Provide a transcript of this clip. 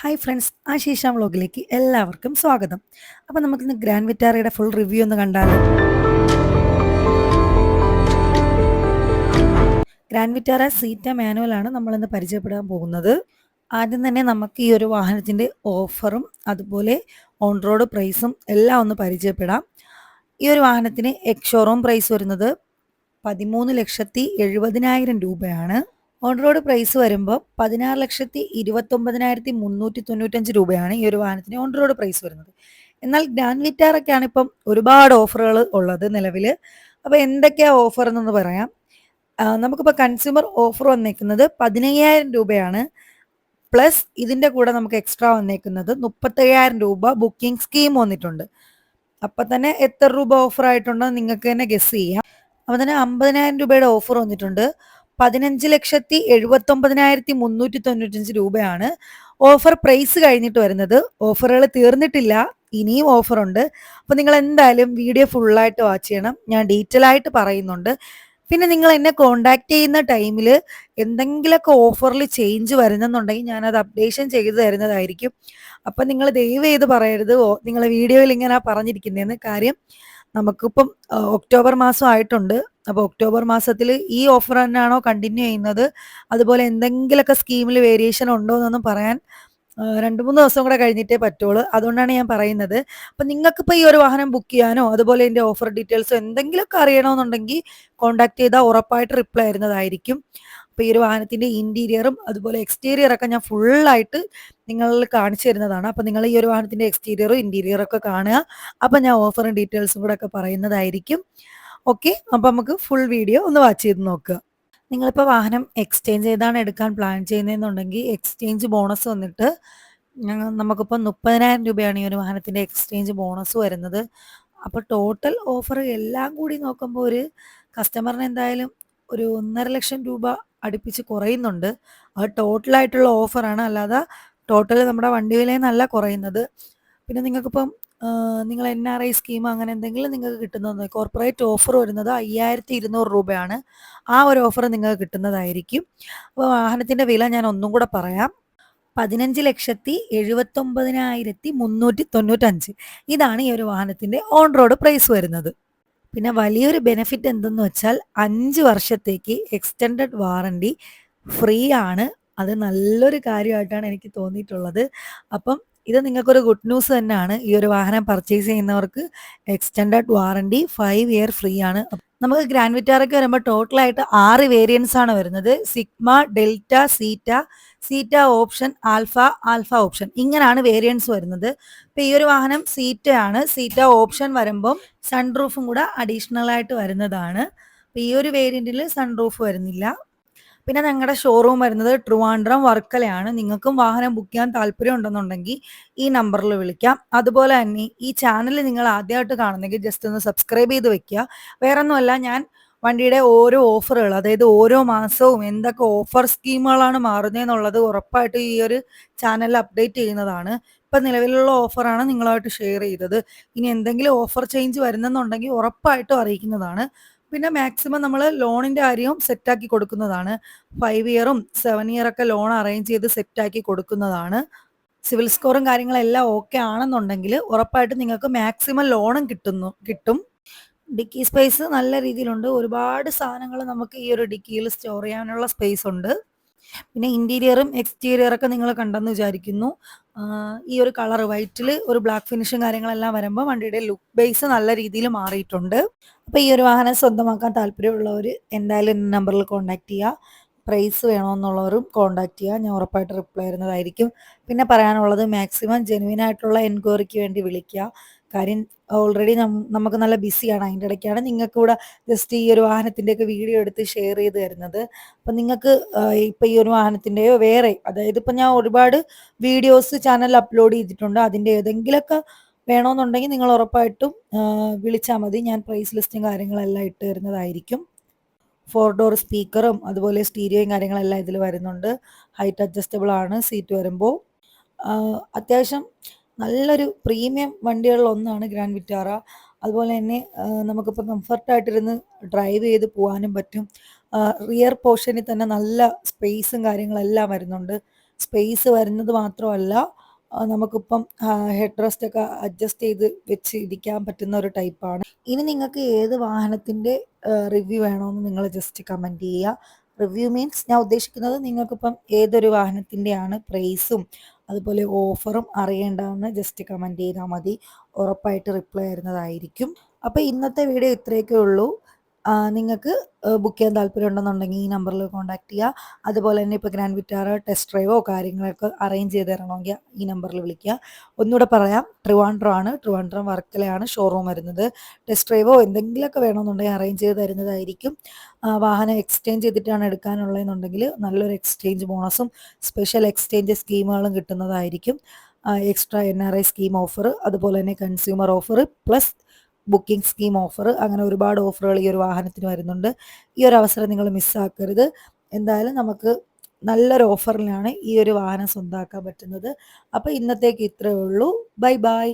Hi friends ആശീഷ വ്ളോഗിലേക്ക് എല്ലാവർക്കും സ്വാഗതം. അപ്പോൾ നമുക്കിന്ന് ഗ്രാൻഡ് വിറ്റാറയുടെ ഫുൾ റിവ്യൂ ഒന്ന് കണ്ടാലോ? ഗ്രാൻഡ് വിറ്റാറ സീറ്റ മാനുവലാണ് നമ്മളിന്ന് പരിചയപ്പെടാൻ പോകുന്നത്. ആദ്യം തന്നെ നമുക്ക് ഈ ഒരു വാഹനത്തിന്റെ ഓഫറും അതുപോലെ ഓൺ റോഡ് പ്രൈസും എല്ലാം ഒന്ന് പരിചയപ്പെടാം. ഈ ഒരു വാഹനത്തിന് എക്സ് ഷോറൂം പ്രൈസ് വരുന്നത് പതിമൂന്ന് ലക്ഷത്തി എഴുപതിനായിരം രൂപയാണ്. ഓൺ റോഡ് പ്രൈസ് വരുമ്പോൾ പതിനാറ് ലക്ഷത്തി ഇരുപത്തൊമ്പതിനായിരത്തി മുന്നൂറ്റി തൊണ്ണൂറ്റഞ്ച് രൂപയാണ് ഈ ഒരു വാഹനത്തിന് ഓൺ റോഡ് പ്രൈസ് വരുന്നത്. എന്നാൽ ഗ്രാൻഡ് വിറ്റാറൊക്കെയാണ് ഇപ്പം ഒരുപാട് ഓഫറുകൾ ഉള്ളത് നിലവിൽ അപ്പോൾ എന്തൊക്കെയാണ് ഓഫർ എന്നൊന്ന് പറയാം. നമുക്കിപ്പോൾ കൺസ്യൂമർ ഓഫർ വന്നേക്കുന്നത് പതിനയ്യായിരം രൂപയാണ്. പ്ലസ് ഇതിന്റെ കൂടെ നമുക്ക് എക്സ്ട്രാ വന്നേക്കുന്നത് മുപ്പത്തയ്യായിരം രൂപ ബുക്കിംഗ് സ്കീം വന്നിട്ടുണ്ട്. അപ്പം തന്നെ എത്ര രൂപ ഓഫർ ആയിട്ടുണ്ടോ നിങ്ങൾക്ക് തന്നെ ഗസ് ചെയ്യാം. അപ്പം തന്നെ അമ്പതിനായിരം രൂപയുടെ ഓഫർ വന്നിട്ടുണ്ട്. പതിനഞ്ച് ലക്ഷത്തി എഴുപത്തൊമ്പതിനായിരത്തി മുന്നൂറ്റി തൊണ്ണൂറ്റഞ്ച് രൂപയാണ് ഓഫർ പ്രൈസ് കഴിഞ്ഞിട്ട് വരുന്നത്. ഓഫറുകൾ തീർന്നിട്ടില്ല ഇനിയും ഓഫർ ഉണ്ട് അപ്പോൾ നിങ്ങൾ എന്തായാലും വീഡിയോ ഫുള്ളായിട്ട് വാച്ച് ചെയ്യണം. ഞാൻ ഡീറ്റെയിൽ ആയിട്ട് പറയുന്നുണ്ട്. പിന്നെ നിങ്ങൾ എന്നെ കോണ്ടാക്ട് ചെയ്യുന്ന ടൈമിൽ എന്തെങ്കിലുമൊക്കെ ഓഫറിൽ ചേഞ്ച് വരുന്നെന്നുണ്ടെങ്കിൽ അത് അപ്ഡേഷൻ ചെയ്തു തരുന്നതായിരിക്കും. അപ്പം നിങ്ങൾ ദയവ് ചെയ്ത് പറയരുത്. നിങ്ങൾ വീഡിയോയിൽ ഇങ്ങനെ പറഞ്ഞിരിക്കുന്നതെന്ന് കാര്യം നമുക്കിപ്പം ഒക്ടോബർ മാസം ആയിട്ടുണ്ട്. അപ്പോൾ ഒക്ടോബർ മാസത്തിൽ ഈ ഓഫർ തന്നെയാണോ കണ്ടിന്യൂ ചെയ്യുന്നത്? അതുപോലെ എന്തെങ്കിലുമൊക്കെ സ്കീമിൽ വേരിയേഷൻ ഉണ്ടോ എന്നൊന്നും പറയാൻ രണ്ട് മൂന്ന് ദിവസം കൂടെ കഴിഞ്ഞിട്ടേ പറ്റുള്ളൂ. അതുകൊണ്ടാണ് ഞാൻ പറയുന്നത്. അപ്പം നിങ്ങൾക്കിപ്പോൾ ഈ ഒരു വാഹനം ബുക്ക് ചെയ്യാനോ അതുപോലെ ഇതിന്റെ ഓഫർ ഡീറ്റെയിൽസോ എന്തെങ്കിലുമൊക്കെ അറിയണമെന്നുണ്ടെങ്കിൽ കോൺടാക്ട് ചെയ്താൽ ഉറപ്പായിട്ട് റിപ്ലൈ ആയിരുന്നതായിരിക്കും അപ്പോൾ ഈ ഒരു വാഹനത്തിന്റെ ഇന്റീരിയറും അതുപോലെ എക്സ്റ്റീരിയർ ഒക്കെ ഞാൻ ഫുള്ളായിട്ട് നിങ്ങളിൽ കാണിച്ചു തരുന്നതാണ്. അപ്പോൾ നിങ്ങൾ ഈ ഒരു വാഹനത്തിന്റെ എക്സ്റ്റീരിയറും ഇന്റീരിയറും ഒക്കെ കാണുക. അപ്പോൾ ഞാൻ ഓഫറും ഡീറ്റെയിൽസും കൂടെ ഒക്കെ പറയുന്നതായിരിക്കും. ഓക്കെ അപ്പോൾ നമുക്ക് ഫുൾ വീഡിയോ ഒന്ന് വാച്ച് ചെയ്ത് നോക്കുക നിങ്ങളിപ്പോൾ വാഹനം എക്സ്ചേഞ്ച് ചെയ്താണ് എടുക്കാൻ പ്ലാൻ ചെയ്യുന്നതെന്നുണ്ടെങ്കിൽ എക്സ്ചേഞ്ച് ബോണസ് വന്നിട്ട് നമുക്കിപ്പോൾ മുപ്പതിനായിരം രൂപയാണ് ഈ ഒരു വാഹനത്തിന്റെ എക്സ്ചേഞ്ച് ബോണസ് വരുന്നത്. അപ്പോൾ ടോട്ടൽ ഓഫർ എല്ലാം കൂടി നോക്കുമ്പോൾ ഒരു കസ്റ്റമറിന് എന്തായാലും ഒരു ഒന്നര ലക്ഷം രൂപ അടുപ്പിച്ച് കുറയുന്നുണ്ട്. അത് ടോട്ടലായിട്ടുള്ള ഓഫറാണ് അല്ലാതെ ടോട്ടൽ നമ്മുടെ വണ്ടി വിലയിൽ നിന്നല്ല കുറയുന്നത്. പിന്നെ നിങ്ങൾക്കിപ്പം നിങ്ങൾ എൻ ആർ ഐ സ്കീം അങ്ങനെ എന്തെങ്കിലും നിങ്ങൾക്ക് കിട്ടുന്നത് കോർപ്പറേറ്റ് ഓഫർ വരുന്നത് അയ്യായിരത്തി ഇരുന്നൂറ് രൂപയാണ്. ആ ഒരു ഓഫർ നിങ്ങൾക്ക് കിട്ടുന്നതായിരിക്കും. അപ്പോൾ വാഹനത്തിന്റെ വില ഞാൻ ഒന്നും കൂടെ പറയാം. പതിനഞ്ച് ലക്ഷത്തി എഴുപത്തൊമ്പതിനായിരത്തി മുന്നൂറ്റി തൊണ്ണൂറ്റഞ്ച് ഇതാണ് ഈ ഒരു വാഹനത്തിന്റെ ഓൺ റോഡ് പ്രൈസ് വരുന്നത്. പിന്നെ വലിയൊരു ബെനിഫിറ്റ് എന്തെന്ന് വെച്ചാൽ അഞ്ച് വർഷത്തേക്ക് എക്സ്റ്റൻഡഡ് വാറണ്ടി ഫ്രീ ആണ്. അത് നല്ലൊരു കാര്യമായിട്ടാണ് എനിക്ക് തോന്നിയിട്ടുള്ളത്. അപ്പം ഇത് നിങ്ങൾക്കൊരു ഗുഡ് ന്യൂസ് തന്നെയാണ്. ഈ ഒരു വാഹനം പർച്ചേസ് ചെയ്യുന്നവർക്ക് extended warranty five year free ആണ്. നമുക്ക് ഗ്രാൻഡ് വിറ്റാറൊക്കെ വരുമ്പോൾ ടോട്ടലായിട്ട് ആറ് വേരിയൻസ് ആണ് വരുന്നത്. Sigma delta zeta zeta option alpha alpha option ഇങ്ങനെയാണ് വേരിയൻസ് വരുന്നത്. ഇപ്പൊ ഈ ഒരു വാഹനം സീറ്റ ആണ്. സീറ്റ ഓപ്ഷൻ വരുമ്പം സൺറൂഫും കൂടെ അഡീഷണൽ ആയിട്ട് വരുന്നതാണ്. ഈ ഒരു വേരിയന്റിൽ സൺറൂഫ് വരുന്നില്ല. പിന്നെ ഞങ്ങളുടെ ഷോറൂം വരുന്നത് ട്രിവാൻഡ്രം വർക്കലയാണ്. നിങ്ങൾക്കും വാഹനം ബുക്ക് ചെയ്യാൻ താല്പര്യം ഉണ്ടെന്നുണ്ടെങ്കിൽ ഈ നമ്പറിൽ വിളിക്കാം. അതുപോലെ തന്നെ ഈ ചാനൽ നിങ്ങൾ ആദ്യമായിട്ട് കാണുന്നെങ്കിൽ ജസ്റ്റ് ഒന്ന് സബ്സ്ക്രൈബ് ചെയ്ത് വെക്കുക. വേറെ ഒന്നുമല്ല ഞാൻ വണ്ടിയുടെ ഓരോ ഓഫറുകൾ അതായത് ഓരോ മാസവും എന്തൊക്കെ ഓഫർ സ്കീമുകളാണ് മാറുന്നതെന്നുള്ളത് ഉറപ്പായിട്ട് ഈ ഒരു ചാനലിൽ അപ്ഡേറ്റ് ചെയ്യുന്നതാണ്. ഇപ്പം നിലവിലുള്ള ഓഫറാണ് നിങ്ങളുമായിട്ട് ഷെയർ ചെയ്തത്. ഇനി എന്തെങ്കിലും ഓഫർ ചേഞ്ച് വരുന്നെന്നുണ്ടെങ്കിൽ ഉറപ്പായിട്ടും അറിയിക്കുന്നതാണ്. പിന്നെ മാക്സിമം നമ്മൾ ലോണിന്റെ കാര്യവും സെറ്റാക്കി കൊടുക്കുന്നതാണ്. ഫൈവ് ഇയറും സെവൻ ഇയറൊക്കെ ലോൺ അറേഞ്ച് ചെയ്ത് സെറ്റാക്കി കൊടുക്കുന്നതാണ്. സിവിൽ സ്കോറും കാര്യങ്ങളെല്ലാം ഓക്കെ ആണെന്നുണ്ടെങ്കിൽ ഉറപ്പായിട്ടും നിങ്ങൾക്ക് മാക്സിമം ലോണും കിട്ടുന്നു കിട്ടും. ഡിക്കി സ്പേസ് നല്ല രീതിയിലുണ്ട്. ഒരുപാട് സാധനങ്ങൾ നമുക്ക് ഈ ഒരു ഡിക്കിയിൽ സ്റ്റോർ ചെയ്യാനുള്ള സ്പേസ് ഉണ്ട്. പിന്നെ ഇന്റീരിയറും എക്സ്റ്റീരിയറൊക്കെ നിങ്ങൾ കണ്ടെന്ന് വിചാരിക്കുന്നു. ഈ ഒരു കളർ വൈറ്റിൽ ഒരു ബ്ലാക്ക് ഫിനിഷും കാര്യങ്ങളെല്ലാം വരുമ്പോൾ വണ്ടിയുടെ ലുക്ക് ബേസ് നല്ല രീതിയിൽ മാറിയിട്ടുണ്ട്. അപ്പോൾ ഈ ഒരു വാഹനം സ്വന്തമാക്കാൻ താല്പര്യമുള്ളവർ എന്തായാലും നമ്പറിൽ കോൺടാക്ട് ചെയ്യുക പ്രൈസ് വേണമെന്നുള്ളവരും കോൺടാക്ട് ചെയ്യുക ഞാൻ ഉറപ്പായിട്ട് റിപ്ലൈ തരുന്നതായിരിക്കും. പിന്നെ പറയാനുള്ളത് മാക്സിമം ജെനുവിൻ ആയിട്ടുള്ള എൻക്വയറിക്ക് വേണ്ടി വിളിക്കുക കാര്യം ഓൾറെഡി നമുക്ക് നല്ല ബിസിയാണ് അതിന്റെ ഇടയ്ക്കാണ് നിങ്ങൾക്ക് ഇവിടെ ജസ്റ്റ് ഈ ഒരു വാഹനത്തിന്റെയൊക്കെ വീഡിയോ എടുത്ത് ഷെയർ ചെയ്ത് തരുന്നത്. അപ്പം നിങ്ങൾക്ക് ഇപ്പം ഈ ഒരു വാഹനത്തിന്റെയോ വേറെ അതായത് ഇപ്പം ഞാൻ ഒരുപാട് വീഡിയോസ് ചാനലിൽ അപ്ലോഡ് ചെയ്തിട്ടുണ്ട്. അതിന്റെ ഏതെങ്കിലുമൊക്കെ വേണമെന്നുണ്ടെങ്കിൽ നിങ്ങൾ ഉറപ്പായിട്ടും വിളിച്ചാൽ മതി. ഞാൻ പ്രൈസ് ലിസ്റ്റും കാര്യങ്ങളെല്ലാം ഇട്ട് തരുന്നതായിരിക്കും. ഫോർ ഡോർ സ്പീക്കറും അതുപോലെ സ്റ്റീരിയോയും കാര്യങ്ങളെല്ലാം ഇതിൽ വരുന്നുണ്ട്. ഹൈറ്റ് അഡ്ജസ്റ്റബിൾ ആണ്. സീറ്റ് വരുമ്പോൾ അത്യാവശ്യം നല്ലൊരു പ്രീമിയം വണ്ടികളിൽ ഒന്നാണ് ഗ്രാൻഡ് വിറ്റാറ. അതുപോലെ തന്നെ നമുക്കിപ്പോൾ കംഫർട്ടായിട്ടിരുന്ന് ഡ്രൈവ് ചെയ്ത് പോകാനും പറ്റും. റിയർ പോർഷനിൽ തന്നെ നല്ല സ്പേസും കാര്യങ്ങളെല്ലാം വരുന്നുണ്ട്. സ്പേസ് വരുന്നത് മാത്രമല്ല നമുക്കിപ്പം ഹെഡ് റെസ്റ്റ് ഒക്കെ അഡ്ജസ്റ്റ് ചെയ്ത് വെച്ച് ഇരിക്കാൻ പറ്റുന്ന ഒരു ടൈപ്പാണ്. ഇനി നിങ്ങൾക്ക് ഏത് വാഹനത്തിന്റെ റിവ്യൂ വേണമെന്ന് നിങ്ങൾ ജസ്റ്റ് കമന്റ് ചെയ്യുക റിവ്യൂ മീൻസ് ഞാൻ ഉദ്ദേശിക്കുന്നത് നിങ്ങൾക്കിപ്പം ഏതൊരു വാഹനത്തിന്റെയാണ് പ്രൈസും അതുപോലെ ഓഫറും അറിയേണ്ടതെന്ന് ജസ്റ്റ് കമന്റ് ചെയ്താൽ മതി. ഉറപ്പായിട്ട് റിപ്ലൈ തരുന്നതായിരിക്കും. അപ്പോൾ ഇന്നത്തെ വീഡിയോ ഇത്രയൊക്കെ ഉള്ളൂ. നിങ്ങൾക്ക് ബുക്ക് ചെയ്യാൻ താല്പര്യം ഉണ്ടെന്നുണ്ടെങ്കിൽ ഈ നമ്പറിൽ കോൺടാക്ട് ചെയ്യുക അതുപോലെ തന്നെ ഇപ്പോൾ ഗ്രാൻഡ് വിറ്റാറ് ടെസ്റ്റ് ഡ്രൈവോ കാര്യങ്ങളൊക്കെ അറേഞ്ച് ചെയ്ത് തരണമെങ്കിൽ ഈ നമ്പറിൽ വിളിക്കുക ഒന്നുകൂടെ പറയാം. ട്രിവാൻഡ്രോ ആണ്. ട്രിവാൻഡ്രം വർക്കലയാണ് ഷോറൂം വരുന്നത്. ടെസ്റ്റ് ഡ്രൈവോ എന്തെങ്കിലുമൊക്കെ വേണമെന്നുണ്ടെങ്കിൽ അറേഞ്ച് ചെയ്ത് തരുന്നതായിരിക്കും. വാഹനം എക്സ്ചേഞ്ച് ചെയ്തിട്ടാണ് എടുക്കാനുള്ളതെന്നുണ്ടെങ്കിൽ നല്ലൊരു എക്സ്ചേഞ്ച് ബോണസും സ്പെഷ്യൽ എക്സ്ചേഞ്ച് സ്കീമുകളും കിട്ടുന്നതായിരിക്കും. Extra N R I scheme offer അതുപോലെ തന്നെ consumer offer plus booking scheme offer അങ്ങനെ ഒരുപാട് ഓഫറുകൾ ഈ ഒരു വാഹനത്തിന് വരുന്നുണ്ട്. ഈ ഒരു അവസരം നിങ്ങൾ മിസ്സാക്കരുത് എന്തായാലും നമുക്ക് നല്ലൊരു ഓഫറിലാണ് ഈ ഒരു വാഹനം സ്വന്തമാക്കാൻ പറ്റുന്നത്. അപ്പോൾ ഇന്നത്തേക്ക് ഇത്രയേ ഉള്ളൂ. Bye bye